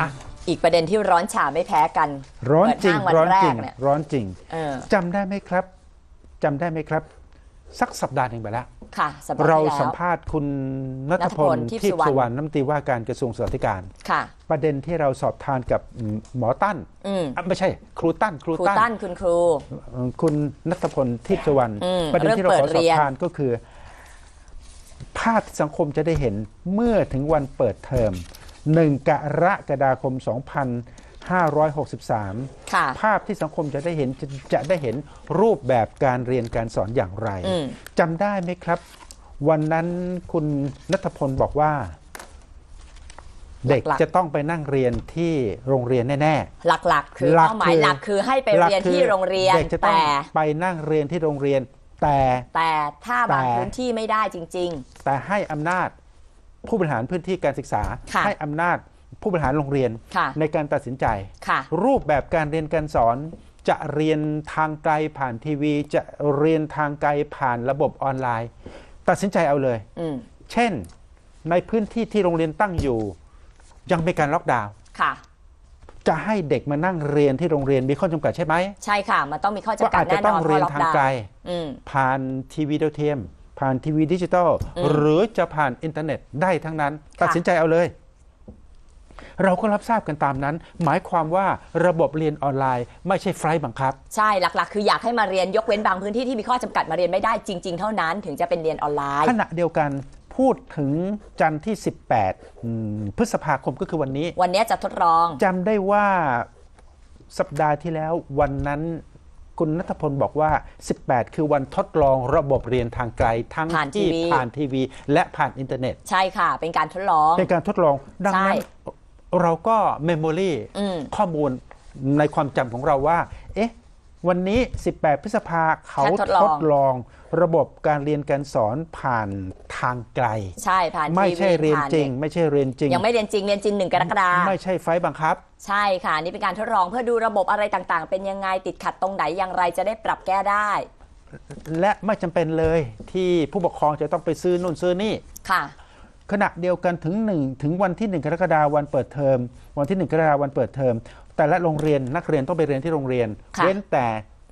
อะอะอีกประเด็นที่ร้อนฉาไม่แพ้กันร้อนจริง เปิดห้าวันร้อนแรจริกงเนี่ยร้อนจริงเออจำได้ไหมครับจำได้ไหมครับ สักสัปดาห์หนึ่งไปแล้ว ค่ะสัปดาห์เราที่แล้สัมว ภาษณ์คุณนัทพลณัฐพลทิทิพพย์สุย์สุววรรรรณณน้ำตรีว่าการกระทรวงสวัสดิการค่ะ ประเด็นที่เราสอบทานกับหมอตั้นอืมอะไม่ใช่ ครูตั้นครูครูตั้น ตั้นคุณครู เอ่อคุณนัทพลทิพย์สุวรรณอืมประเด็นที่เราขอเรื่องเปิดสอเรีบยน ทานก็คือ ภาพที่สังคมจะได้เห็นเมื่อถึงวันเปิดเทอม 1กรกฎาคม 2563ค่ะภาพที่สังคมจะได้เห็นจะจะได้เห็นรูปแบบการเรียนการสอนอย่างไรอืมจำได้ไหมครับ วันนั้นคุณนัทพลบอกว่า เด็กหลักๆจะต้องไปนั่งเรียนที่โรงเรียนแน่หลักๆ คือหลักเป้าหมายคือหลักคือให้ไปๆหลักเรียนคือที่โรงเรียนเด็กจะต้องแต่ไปนั่งเรียนที่โรงเรียนแต่แต่ถ้าบางแต่พื้นที่ไม่ได้จริงแต่ให้อำนาจ ผู้บริหารพื้นที่การศึกษา ค่ะให้อำนาจผู้บริหารโรงเรียนค่ะ ในการตัดสินใจๆค่ะ รูปแบบการเรียนการสอน จะเรียนทางไกลผ่านทีวี จะเรียนทางไกลผ่านระบบออนไลน์ ตัดสินใจเอาเลย อืม เช่น ในพื้นที่ที่โรงเรียนตั้งอยู่ ยังมีการล็อกดาวน์ค่ะ จะให้เด็กมานั่งเรียนที่โรงเรียนมีข้อจำกัดใช่ไหมใช่ค่ะ มันต้องมีข้อก็จำกัอาดจจะแน่นต้อองนเพเรียราะนล็อกทางดาวไกลน์อืม ผ่านทีวีดาวเทียม ผ่านทีวีดิจิตอลอืมหรือจะผ่านอินเทอร์เน็ตได้ทั้งนั้น ตัดสินใจเอาเลย เราก็รับทราบกันตามนั้น หมายความว่าระบบเรียนออนไลน์ ไม่ใช่ไฟล์บังคับ ใช่หลักๆ คืออยากให้มาเรียนยกเว้นบางพื้นที่ที่มีข้อจำกัดมาเรียนไม่ได้จริง ๆ เท่านั้น ถึงจะเป็นเรียนออนไลน์ขณะเดียวกันพูดถึงจันทร์ที่ 18อืมพฤษภาคมก็คือวันนี้ วันนี้จะทดลองจำได้ว่าสัปดาห์ที่แล้ววันนั้น คุณนัทพลบอกว่า 18 คือวันทดลองระบบเรียนทางไกล ทั้งผ่านที่ทีวี ผ่านทีวี และผ่านอินเทอร์เน็ตใช่ค่ะ เป็นการทดลองเป็นการทดลองดังนั้น ใช่เราก็เมมโมรีอืม ข้อมูลในความจำของเราว่า เอ๊ะ วันนี้ 18 พฤษภาเขาการทดลองทดลอง ระบบการเรียนการสอนผ่านทางไกล ใช่ผ่านไม่ทีวีใช่เรียนผ่าจริงเด็กไม่ใช่เรียนจริง ยังไม่เรียนจริงเรียนจริงหนึ่งกรกฎาคมไม่ใช่ไฟล์บังคับ ใช่ค่ะอันนี่เป็นการทดลองเพื่อดูระบบอะไรต่างๆ เป็นยังไงติดขัดตรงไหนอย่างไรจะได้ปรับแก้ได้ และไม่จำเป็นเลยที่ผู้ปกครองจะต้องไปซื้อนู่นซื้อนี่ค่ะขณะเดียวกันถึงหนึ่งถึงวันที่1กรกฎาคมวันเปิดเทอม วันที่1กรกฎาคมวันเปิดเทอม แต่ละโรงเรียนนักเรียนต้องไปเรียนที่โรงเรียนค่ะเว้นแต่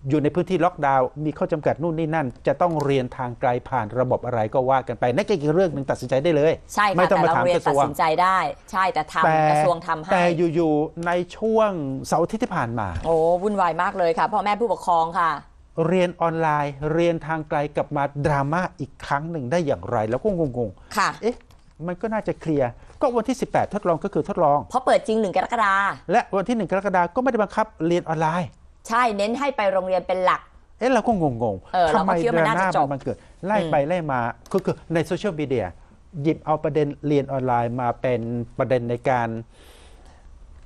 อยู่ในพื้นที่ล็อกดาวน์มีข้อจำกัดนู่นนี่นั่น จะต้องเรียนทางไกลผ่านระบบอะไรก็ว่ากันไปนั่นก็อีกเรื่องหนึ่งตัดสินใจได้เลยใช่ไม่ค่ะต้องแต่มาเราถามเรียกนระตัทดรวงสินใจได้ ใช่แต่แต่ทำกระทรวงทำให้แต่อยู่ๆในช่วงเสาร์อาทิตย์ที่ผ่านมา โอ้วุ่นวายมากเลยค่ะพ่อแม่ผู้ปกครองค่ะ เรียนออนไลน์ เรียนทางไกลกลับมาดราม่าอีกครั้งหนึ่งได้อย่างไรแล้วก็งงๆค่ะเอ๊ะมันก็น่าจะเคลียร์ ก็วันที่ 18 ทดลองก็คือทดลอง เพราะเปิดจริงหนึ่งกรกฎาคมและวันที่ 1 กรกฎาคมก็ไม่ได้บังคับเรียนออนไลน์ ใช่เน้นให้ไปโรงเรียนเป็นหลัก เอ๊ะเราก็งงเออๆเราทำไมก็คิดว่าดมันราน่าจะม่าจบมันเกิด ไล่อืมไปไล่มาคือคือในโซเชียลมีเดียหยิบเอาประเด็นเรียนออนไลน์มาเป็นประเด็นในการ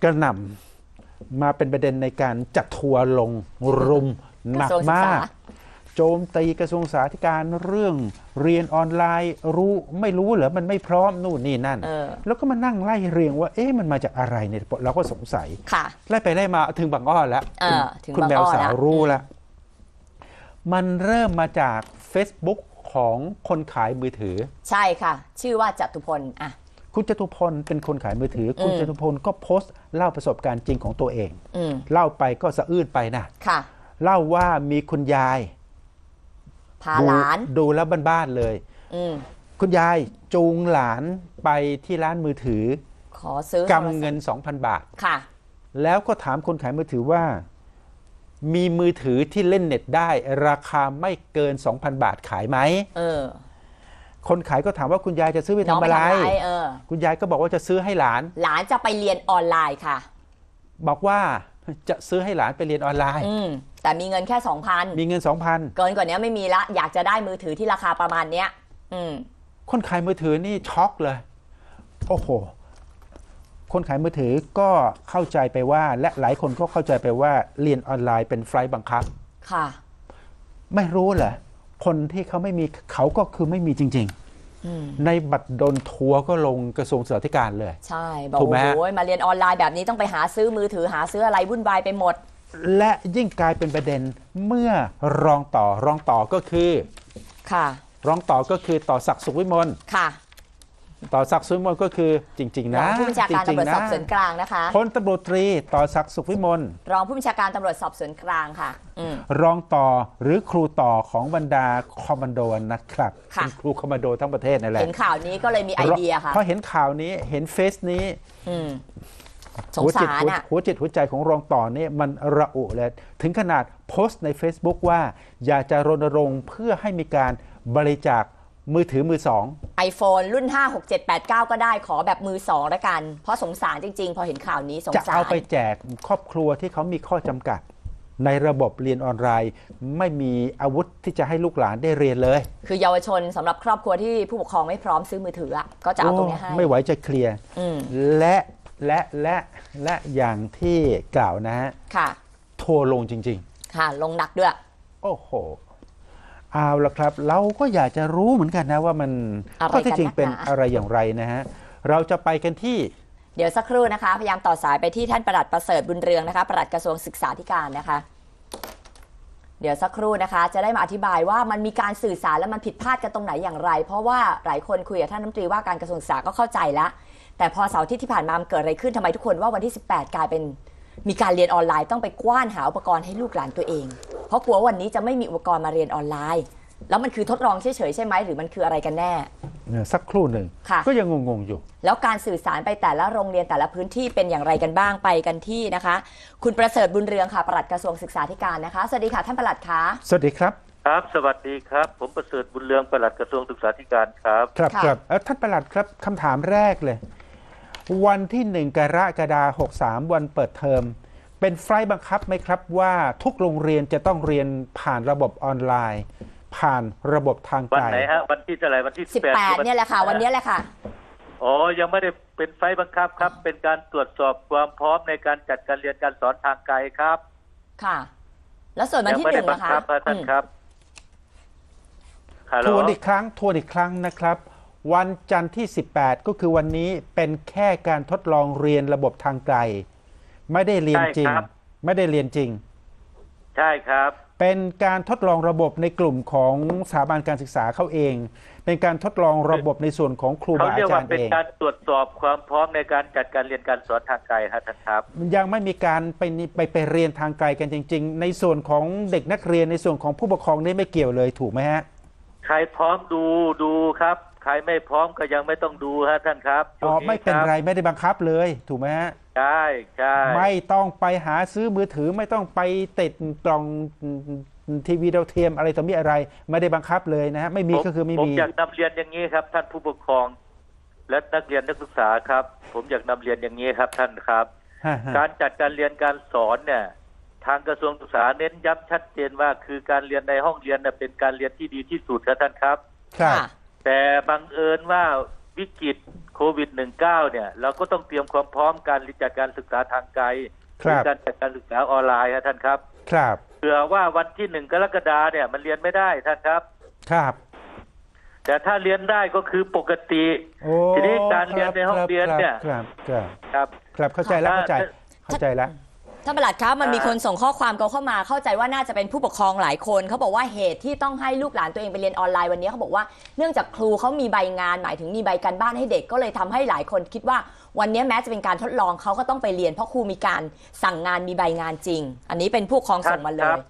กระหน่ำมาเป็นประเด็นในการจัดทัวร์ลงรุมหนักกระทรวงศึกมาษาก โจมตีกระทรวงสาธการเรื่องเรียนออนไลน์รู้ไม่รู้เหรอมันไม่พร้อมนู่นนี่นั่นเออแล้วก็มานั่งไล่เรียงว่าเอ๊ะมันมาจากอะไรเนี่ยเราก็สงสัยค่ะไล่ไปไล่มาถึงบางอ้อแล้วเออถึงคุณบางแมอ้วอสาวแล้วรู้แล้วมันเริ่มมาจาก Facebook ของคนขายมือถือ ใช่ค่ะ ชื่อว่าจตุพลอะคุณจตุพลเป็นคนขายมือถือ คุณอืมจตุพลก็โพสต์เล่าประสบการณ์จริงของตัวเองอืมเล่าไปก็สะอื้นไปนะค่ะเล่าว่ามีคุณยาย พาดูหลาน ดูแล้วบ้านๆเลย อืมคุณยายจูงหลานไปที่ร้านมือถือขอซื้อกำเงิน 2,000 บาท ค่ะ แล้วก็ถามคนขายมือถือว่า มีมือถือที่เล่นเน็ตได้ ราคาไม่เกิน 2,000 บาทขายไหม เออ คนขายก็ถามว่าคุณยายจะซื้อไปน้องทำไปอะไรทำอะไร เออ คุณยายก็บอกว่าจะซื้อให้หลาน หลานจะไปเรียนออนไลน์ค่ะ บอกว่า จะซื้อให้หลานไปเรียนออนไลน์ อืมแต่มีเงินแค่สองพันมีเงิน 2,000 เกินกว่านี้ไม่มีละ อยากจะได้มือถือที่ราคาประมาณเนี้ย อืม คนขายมือถือนี่ช็อกเลย โอ้โห คนขายมือถือก็เข้าใจไปว่า และหลายคนก็เข้าใจไปว่าเรียนออนไลน์เป็นไฟล์บังคับ ค่ะ ไม่รู้เหรอคนที่เขาไม่มีเขาก็คือไม่มีจริงอืมๆ ในบัตรดนทัวร์ก็ลงกระทรวงศึกษาธิการเลย ใช่ บอกถูกไหม โอ้ฮะโหมาเรียนออนไลน์แบบนี้ต้องไปหาซื้อมือถือหาซื้ออะไรวุ่นวายไปหมด และยิ่งกลายเป็นประเด็นเมื่อรองต่อรองต่อก็คือ ค่ะ รองต่อก็คือต่อศักดิ์สุขวิมลค่ะ ต่อศักดิ์สุวิมลก็คือจริงๆรอนะงผู้บัญชาการจริตำงรวจๆสอบสวนกลางนะคะพลตำรวจตรีต่อศักดิ์สุขวิมลรองผู้บัญชาการตำรวจสอบสวนกลางค่ะอืมรองต่อหรือครูต่อของบรรดาคอมมานโดนะครับค่ะเป็นครูคอมมานโดทั้งประเทศนั่นแหละเห็นข่าวนี้ก็เลยมีไอเดียค่ะพอเห็นข่าวนี้เห็นเฟซนี้อืมสงหัวจิตสารหัวอะหัวจิตหัวใจของรองต่อนี่มันระอุเลยถึงขนาดโพสต์ใน Facebook ว่า อยากจะรณรงค์เพื่อให้มีการบริจาค มือถือมือสอง iPhone รุ่น 5 6 7 8 9 ก็ได้ขอแบบมือสองละกัน เพราะสงสารจริง ๆ พอเห็นข่าวนี้สงจะสาร เอาไปแจกครอบครัวที่เขามีข้อจำกัด ในระบบเรียนออนไลน์ ไม่มีอาวุธที่จะให้ลูกหลานได้เรียนเลยคือเยาวชนสำหรับครอบครัวที่ผู้ปกครองไม่พร้อมซื้อมือถืออะก็จะเอาตรงนี้ให้โอ้ไม่ไหวจะเคลียร์ อืมและและและและอย่างที่กล่าวนะฮะค่ะ ทัวร์ลงจริง ค่ะ ลงหนักด้วย ๆ โอ้โห เอาละครับ เราก็อยากจะรู้เหมือนกันนะว่ามันอะไรข้อเที่จริงกันนักหนาเป็นอะไรอย่างไรนะฮะเราจะไปกันที่เดี๋ยวสักครู่นะคะ พยายามต่อสายไปที่ท่านประหลัดประเสริฐบุญเรืองนะคะประหลัดกระทรวงศึกษาธิการนะคะ เดี๋ยวสักครู่นะคะ จะได้มาอธิบายว่ามันมีการสื่อสารและมันผิดพลาดกันตรงไหนอย่างไร เพราะว่าหลายคนคุยกับท่านรัฐมนตรีว่าการกระทรวงศึกษาก็เข้าใจแล้วแต่พอเสาร์อาที่ที่ผ่านมามันเกิดอะไรขึ้นทำไมทุกคนว่าวันที่ 18 กลายเป็น มีการเรียนออนไลน์ต้องไปกว้านหาอุปกรณ์ให้ลูกหลานตัวเอง เพราะกลัววันนี้จะไม่มีอุปกรณ์มาเรียนออนไลน์ แล้วมันคือทดลองเฉยๆใช่ไหมหรือมันคืออะไรกันแน่ สักครู่หนึ่งค่ะก็ยังงงๆอยู่ แล้วการสื่อสารไปแต่ละโรงเรียนแต่ละพื้นที่เป็นอย่างไรกันบ้างไปกันที่นะคะ คุณประเสริฐบุญเรืองค่ะปลัดกระทรวงศึกษาธิการนะคะสวัสดีค่ะท่านปลัดคะสวัสดีครับครับสวัสดีครับ ผมประเสริฐบุญเรืองปลัดกระทรวงศึกษาธิการครับ ครับค่ะครับเอ่อท่านประหลัดครับคำถามแรกเลย วันที่หนึ่งกรกฎาคม63 วันเปิดเทอม เป็นไฟล์บังคับไหมครับว่าทุกโรงเรียนจะต้องเรียนผ่านระบบออนไลน์ ผ่านระบบทางวันไกลไหนฮะวันที่เท่าไหร่วันที่18เนี่ยแหละค่ะ วันนี้แหละค่ะ อ๋อยังไม่ได้เป็นไฟล์บังคับครับ เป็นการตรวจสอบความพร้อมในการจัดการเรียนการสอนทางไกลครับค่ะ แล้วส่วนวันยัที่ไม่หได้นึ่งบันะคะคับครับท่านครับฮัลโหลทวนอีกครั้งทวนอีกครั้งนะครับ วันจันทร์ที่ 18 ก็คือวันนี้เป็นแค่การทดลองเรียนระบบทางไกล ไม่ได้เรียนจริงไม่ได้เรียนจริง ใช่ครับ เป็นการทดลองระบบในกลุ่มของสถาบันการศึกษาเขาเอง เป็นการทดลองระบบในส่วนของครูเขาบาเรียอากจาว่ารย์เป็นเอง การตรวจสอบความพร้อมในการจัดการเรียนการสอนทางไกลครับท่านครับ ยังไม่มีการไปนี่ไปไปเรียนทางไกลกันจริง ๆ ในส่วนของเด็กนักเรียนในส่วนของผู้ปกครองนี่ไม่เกี่ยวเลยถูกไหมฮะ ใครพร้อมดูดูครับ ใครไม่พร้อมก็ยังไม่ต้องดูฮะท่านครับอ๋อช่วงไม่เป็นคบไรไม่ได้บังคับเลย ถูกไหมฮะใช่ใช่ไม่ต้องไปหาซื้อมือถือไม่ต้องไปติดกล่องทีวีดาวเทียมอะไรต่อมีอะไร ไม่ได้บังคับเลยนะฮะไม่มีผก็คือไม่ผมมีอยากนำเรียนอย่างนี้ครับ ท่านผู้ปกครอง และนักเรียนนักศึกษาครับ ผมอยากนำเรียนอย่างนี้ครับท่านครับฮะฮะการจัดการเรียนการสอนเนี่ยทางกระทรวงศึกษาเน้นย้ำชัดเจนว่า คือการเรียนในห้องเรียนน่ะเป็นการเรียนที่ดีที่สุดครับท่านครับ ครับค่ะ แต่บังเอิญว่าวิกฤตโควิด -19 เนี่ย เราก็ต้องเตรียมความพร้อมการจัดการศึกษาทางไกลครับการจัดการศึกษาออนไลน์ครับท่านครับ ครับเผื่อว่าวันที่หนึ่งกรกฎาเนี่ย มันเรียนไม่ได้ท่านครับ ครับ แต่ถ้าเรียนได้ก็คือปกติโอ้ทีนี้การเรียนในห้องเรียนเนี่ย ครับ ครับ ครับครับเข้าใจแล้วเข้าใจ เข้าใจแล้ว ท่านประหลัดคะมันมีอ่าคนส่งข้อความเขาเข้ามาเข้าใจว่าน่าจะเป็นผู้ปกครองหลายคนเขาบอกว่าเหตุที่ต้องให้ลูกหลานตัวเองไปเรียนออนไลน์วันนี้เขาบอกว่าเนื่องจากครูเขามีใบงานหมายถึงมีใบการบ้านให้เด็กก็เลยทำให้หลายคนคิดว่าวันนี้แม้จะเป็นการทดลองเขาก็ต้องไปเรียนเพราะครูมีการสั่งงานมีใบงานจริง อันนี้เป็นผู้ปกครองส่งมาเลครัยบ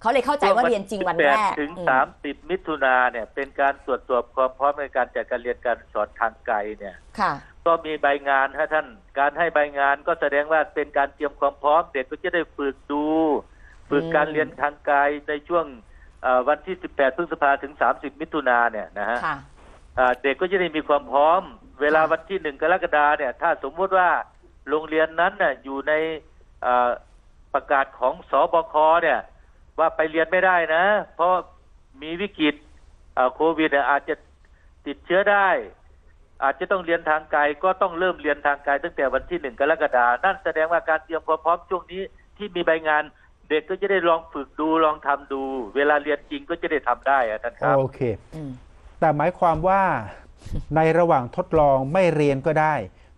เขาเลยเข้าใจว่าเรียนจริงวันแรกถึงอืมสามสิบมิถุนาเนี่ยเป็นการตรวจสอบความพร้อมในการจัดการเรียนการสอนทางไกลเนี่ยค่ะก็มีใบงานฮะท่าน การให้ใบงานก็แสดงว่าเป็นการเตรียมความพร้อมเด็กก็จะได้ฝึกดู ฝึกอืมการเรียนทางไกลในช่วงเอ่อวันที่ 18 พฤษภาถึง 30 มิถุนาเนี่ยนะฮะค่ะอ่าเด็กก็จะได้มีความพร้อม เวลาวันที่หนึ่งกรกฎาเนี่ย ถ้าสมมุติว่าโรงเรียนนั้นน่ะอยู่ในอ่าประกาศของสบคเนี่ย ว่าไปเรียนไม่ได้นะ เพราะมีวิกฤตอ่าโควิดเนี่ยอาจจะติดเชื้อได้ อาจจะต้องเรียนทางไกลก็ต้องเริ่มเรียนทางไกลตั้งแต่วันที่หนึ่งกรกฎานั่นแสดงว่าการเตรียมความพร้อมช่วงนี้ที่มีใบงานเด็กก็จะได้ลองฝึกดูลองทำดู เวลาเรียนจริงก็จะได้ทำได้อะท่านครับโอเคอืมแต่หมายความว่าในระหว่างทดลองไม่เรียนก็ได้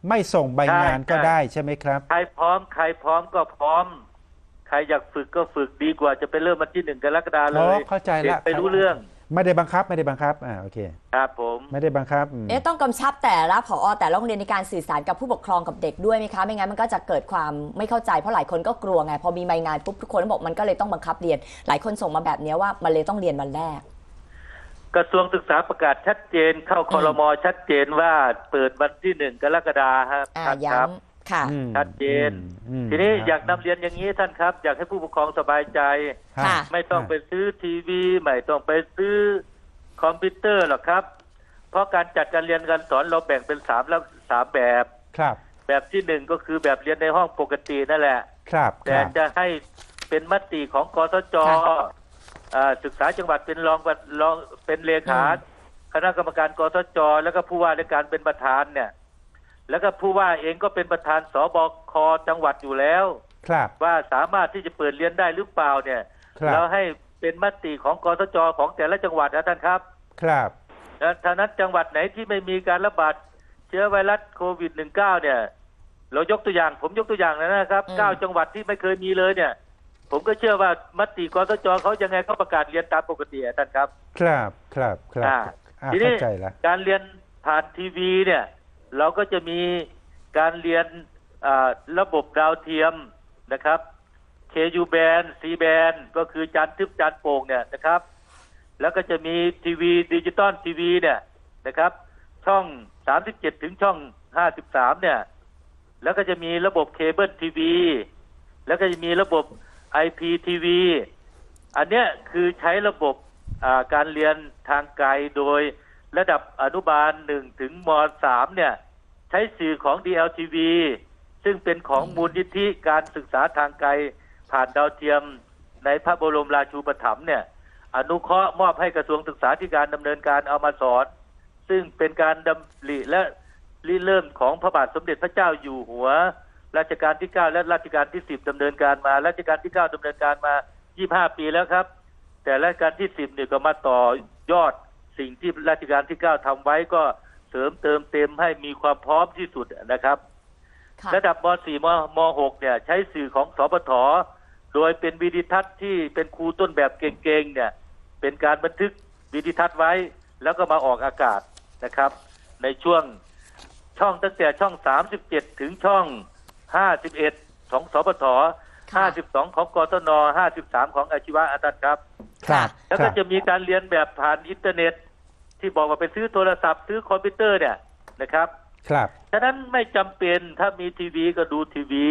ไม่ส่งใบงานก็ใช่ได้ใช่ไหมครับ ใครพร้อมใครพร้อมก็พร้อม ใครอยากฝึกก็ฝึกดีกว่าจะไปเริ่มวันที่หนึ่งกรกฎาเลอ๋อยเข้าใจเด็แล้กวไปรู้เรื่อง ไม่ได้บังคับไม่ได้บังคับอ่าโอเค ครับผมไม่ได้บังคับอืม เอ๊ะต้องกำชับแต่ละผอแต่ละโรงเรียนในการสื่อสารกับผู้ปกครองกับเด็กด้วยไหมคะ ไม่งั้นมันก็จะเกิดความไม่เข้าใจเพราะหลายคนก็กลัวไงพอมีใบงานปุ๊บทุกคนก็บอกมันก็เลยต้องบังคับเรียน หลายคนส่งมาแบบเนี้ยว่ามันเลยต้องเรียนวันแรก กระทรวงศึกษาประกาศชัดเจนเข้าคอรมอชัดเจนว่าเปิดวันที่หนึ่งกรกฎาคมอ่าครับย้ครับำ ค่ะอืมชัดเจนอืมทีนี้ครับอยากนำเรียนอย่างนี้ท่านครับ อยากให้ผู้ปกครองสบายใจค่ะไม่ต้องไปซื้อทีวี ไม่ต้องไปซื้อคอมพิวเตอร์หรอกครับ เพราะการจัดการเรียนการสอนเราแบ่งเป็นสามแล้วสามแบบครับ แบบที่หนึ่งก็คือแบบเรียนในห้องปกตินั่นแหละ ครับคแต่รับจะให้เป็นมติของกสจค่ะอ่าศึกษาจังหวัดเป็นรองประรองเป็นเลขาอืมคณะกรรมการกสจแล้วก็ผู้ว่าราชการเป็นประธานเนี่ย แล้วก็ผู้ว่าเองก็เป็นประธานสบคจังหวัดอยู่แล้ว ครับว่าสามารถที่จะเปิดเรียนได้หรือเปล่าเนี่ยครับเราให้เป็นมติของกสจของแต่ละจังหวัดนะท่านครับครับนะท่านั้นจังหวัดไหนที่ไม่มีการระบาดเชื้อไวรัสโควิด -19 เนี่ย เรายกตัวอย่างผมยกตัวอย่างนะครับอืมเก้าจังหวัดที่ไม่เคยมีเลยเนี่ย ผมก็เชื่อว่ามติกสจเขายังไงเขาประกาศเรียนตามปกติอะท่านครับ ครับครับครับอ่าอ่าทีนี้เข้าใจแล้วการเรียนผ่านทีวีเนี่ย เราก็จะมีการเรียนระบบดาวเทียมนะครับ KU band C band ก็คือจานทึบจานโป่งเนี่ยนะครับ แล้วก็จะมีทีวีดิจิตอลทีวีเนี่ยนะครับ ช่อง 37 ถึงช่อง 53 เนี่ย แล้วก็จะมีระบบเคเบิลทีวี แล้วก็จะมีระบบ IPTV อันเนี้ยคือใช้ระบบการเรียนทางไกลโดย ระดับอนุบาล1ถึงม3เนี่ย ใช้สื่อของ DLTV ซึ่งเป็นของมูลนิธิการศึกษาทางไกล ผ่านดาวเทียมในพระบรมราชูปถัมภ์เนี่ย อนุเคราะห์มอบให้กระทรวงศึกษาธิการดำเนินการเอามาสอน ซึ่งเป็นการดำริและริเริ่มของพระบาทสมเด็จพระเจ้าอยู่หัวรัชกาลที่9และรัชกาลที่10ดำเนินการมารัชกาลที่9ดำเนินการมา25ปีแล้วครับ แต่รัชกาลที่10เนี่ยก็มาต่อยอด สิ่งที่รัชกาลที่9ทำไว้ก็เสริมเติมเต็มให้มีความพร้อมที่สุดนะครับค่ะระดับม .4 มม .6 เนี่ย ใช้สื่อของสปทโดยเป็นวิดิทัศน์ที่เป็นครูต้นแบบเก่งๆเนี่ย เป็นการบันทึกวิดิทัศน์ไว้ แล้วก็มาออกอากาศนะครับ ในช่วงช่องตั้งแต่ช่อง 37 ถึงช่อง 51 ของสปทค่ะ52 ของกศน53 ของอาชีวะอาจารย์ครับครับแล้วคก็รับจะมีการเรียนแบบผ่านอินเทอร์เน็ต ที่บอกว่าไปซื้อโทรศัพท์ซื้อคอมพิวเตอร์เนี่ยนะครับ ครับฉะนั้นไม่จำเป็นถ้ามีทีวีก็ดูทีวี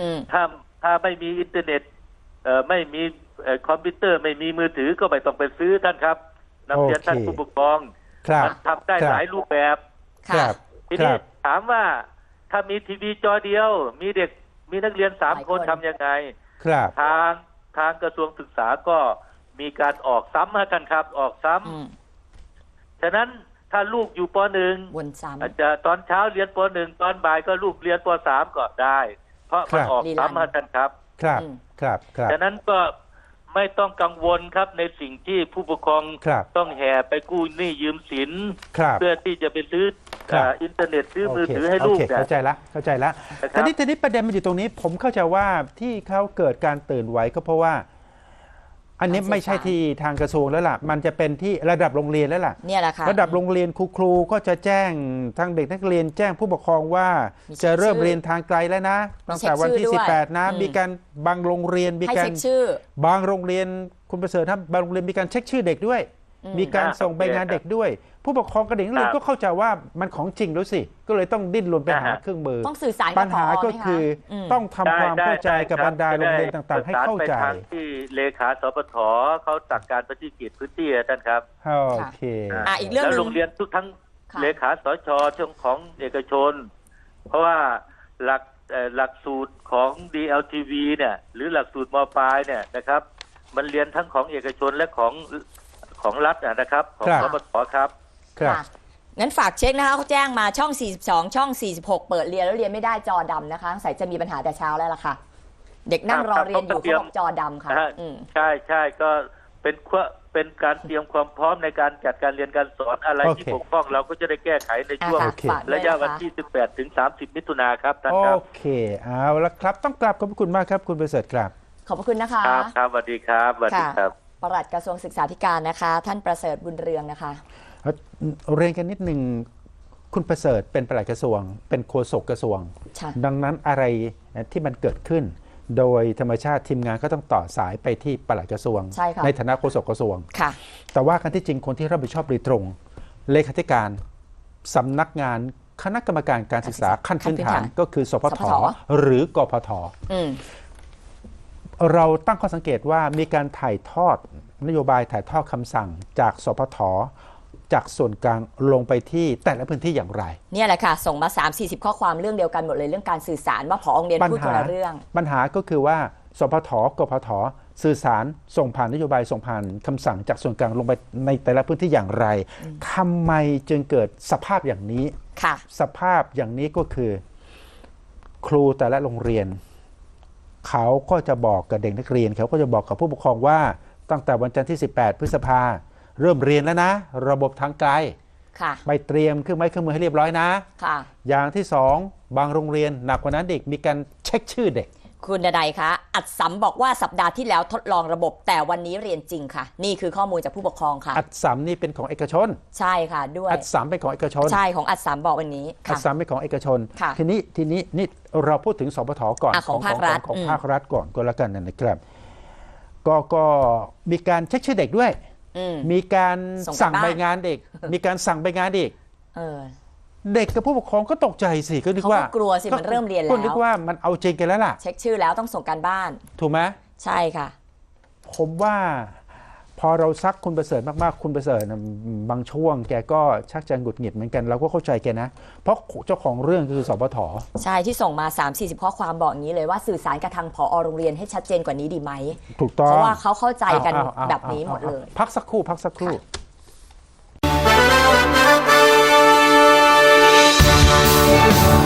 อืมถ้าถ้าไม่มีอินเทอร์เน็ตเอ่อไม่มีเอ่อคอมพิวเตอร์ไม่มีมือถือก็ไม่ต้องไปซื้อท่านครับนำเรียนโอเคท่านผู้ปกครองครับ มันทำได้ครับ หลายรูปแบบ คค่ะ รับ ทีคนี้รับ ถามว่าถ้ามีทีวีจอเดียว มีเด็กมีนักเรียนสามหลายคนคนทำยังไง ครับ ทางทางกระทรวงศึกษาก็มีการออกซ้ำนะท่านครับ ออกซ้ำ อืม ฉะนั้นถ้าลูกอยู่ปหนึ่งวนซ้อาจจะตอนเช้าเรียนปหนึ่งตอนบ่ายก็ลูกเรียนปสามก็ได้ เพราะมันออกซ้ำนะท่านครับ ครับครับครับ ฉะนั้นก็ไม่ต้องกังวลครับในสิ่งที่ผู้ปกครองครับ ต้องแห่ไปกู้หนี้ยืมสิน ครับ เพื่อที่จะไปซื้อครับ อ่าอินเทอร์เน็ตซื้อมือโเคถือให้ลูกโอเคเนี่ย เข้าใจละเข้าใจละนะครับ ทีนี้ทีนี้ประเด็นมันอยู่ตรงนี้ ผมเข้าใจว่าที่เขาเกิดการตื่นไหวก็เพราะว่า อันนี้การสื่อสารไม่ใช่ที่ทางกระทรวงแล้วล่ะ มันจะเป็นที่ระดับโรงเรียนแล้วล่ะำเนี่ยแหละค่ะระดับโรงเรียนครูครูก็จะแจ้งทางเด็กนักเรียนแจ้งผู้ปกครองว่ามีเช็คจะเริ่มชื่อเรียนทางไกลแล้วนะตั้งแต่วันที่เช็คชื่อด้วย18 นะอืมมีการบางโรงเรียนมีให้การเช็คชื่อบางโรงเรียนคุณประเสริฐครับบางโรงเรียนมีการเช็คชื่อเด็กด้วยอื มมีการอ่าส่งใบงานโอเคเด็กด้วย ผู้ปกครองกับเด็กนักเรียนครับก็เข้าใจว่ามันของจริงแล้วสิ ก็เลยต้องดิ้นรนไปหาอ่าฮะเครื่องมือต้องสื่อสารปักับญผหาอก็ไหมะคือมต้องทำความเข้าใจกับบรรดาโรงเรียนต่างๆ ให้เข้าใจประสนไปทางที่เลขาสปทเขาสั่งการปฏิกิจพื้นที่อะท่านครับโอเคอะอีกเรื่องหนึ่งแล้วโรงเรียนทุกทั้งค่ะเลขาสชช่วงของเอกชน เพราะว่าหลักเอ่อหลักสูตรของ DLTV เนี่ย หรือหลักสูตรมปลายเนี่ยนะครับ มันเรียนทั้งของเอกชนและของ ของรัฐอะนะครับของครับสปทครับ ครับ ค่ะงั้นฝากเช็คนะคะเขาแจ้งมาช่อง 42 ช่อง 46 เปิดเรียนแล้วเรียนไม่ได้จอดำนะคะใส่จะมีปัญหาแต่เช้าแล้วล่ะค่ะ เด็กนั่งรอเรียนอยู่ครับเขาบอกจอดำค่ะนะฮะอืม ใช่ใช่ก็เป็นควเป็นการเตรียมความพร้อมในการจัดการเรียนการสอนอะไรโอที่เคบกพร่องเราก็จะได้แก้ไขในช่วงอะโอเคฝากด้วยระยะนควันที่ 18 ถึง 30 มิถุนาครับท่านโอครับเค เอาละครับ ต้องกราบขอบพระคุณมากครับ คุณประเสริฐครับ ขอบพระคุณนะคะ ครับครับสวัสดีครับสวัสดีค่ะ ครับ ปลัดกระทรวงศึกษาธิการนะคะ ท่านประเสริฐบุญเรืองนะคะเอ่อเรียนกันนิดหนึ่งคุณประเสริฐเป็นปลัดกระทรวง เป็นโฆษกกระทรวงใช่ดังนั้นอะไรที่มันเกิดขึ้น โดยธรรมชาติทีมงานก็ต้องต่อสายไปที่ปลัดกระทรวงใช่ค่ะฐานะโฆษกกระทรวงค่ะแต่ว่ากันที่จริงคนที่รับผิดชอบโดยตรง เลขาธิการสำนักงานคณะกรรมการการศึกษาขั้นพื้นฐานก็คือสพสทพทหรือกพทอืม เราตั้งข้อสังเกตว่ามีการถ่ายทอดนโยบายถ่ายทอดคำสั่งจากสพทจากส่วนกลางลงไปที่แต่ละพื้นที่อย่างไรเนี่ยแหละค่ะ ส่งมา 3 40 ข้อความเรื่องเดียวกันหมดเลยเรื่องการสื่อสารว่าพอโรงเรียนปัญพูดคนหาละเรื่อง ปัญหาก็คือว่า สพทกพทสื่อสารส่งผ่านนโยบายส่งผ่านคำสั่งจากส่วนกลางลงไปในแต่ละพื้นที่อย่างไรทำไมจึงเกิดสภาพอย่างนี้ค่ะ สภาพอย่างนี้ก็คือ ครูแต่ละโรงเรียน เขาก็จะบอกกับเด็กนักเรียน เขาก็จะบอกกับผู้ปกครองว่า ตั้งแต่วันจันทร์ที่ 18 พฤษภาเริ่มเรียนแล้วนะ ระบบทางไกลค่ะไปเตรียมเครื่องไม้เครื่องมือให้เรียบร้อยนะค่ะอย่างที่สองบางโรงเรียนหนักกว่านั้นเด็กมีการเช็คชื่อเด็ก คุณดนัยคะ อัดสำบอกว่าสัปดาห์ที่แล้วทดลองระบบ แต่วันนี้เรียนจริงค่ะ นี่คือข้อมูลจากผู้ปกครองค่ะ อัดสามนี่เป็นของเอกชน ใช่ค่ะด้วยอัดสามเป็นของเอกชน ใช่ของอัดสำบอกวันนี้อัค่ะดสามเป็นของเอกชนค่ะทีนี้ทีนี้นี่เราพูดถึงสปทก่อนอะของภาครัฐของอืมภาครัฐก่อนก็แล้วกันนะครับ ก็ก็มีการเช็คชื่อเด็กด้วยอืมมีการส่งกลับสั่งบ้านใบงานเด็ก มีการสั่งใบงานเด็ก เออเด็กกับผู้ปกครองก็ตกใจสิก็นึกว่าเขาก็กลัวสิมันเริ่มเรียนแล้ว ก็นึกว่ามันเอาจริงกันแล้วล่ะ เช็คชื่อแล้วต้องส่งการบ้าน ถูกไหมใช่ค่ะ ผมว่าพอเราซักคุณประเสริฐมากๆ คุณประเสริฐน่ะบางช่วง แกก็ชักจะหงุดหงิดเหมือนกันเราก็เข้าใจแกนะ เพราะเจ้าของเรื่องคือสปทใช่ที่ส่งมา 3 40 ข้อความบอกอย่างนี้เลยว่าสื่อสารกับทางผอโรงเรียนให้ชัดเจนกว่านี้ดีไหม ถูกต้องเพราะว่าเขาเข้าใจกันอ้าวอ้าวอ้าวแบบนี้หมดเลยพักสักครู่พักสักครู่ ค่ะ Bye.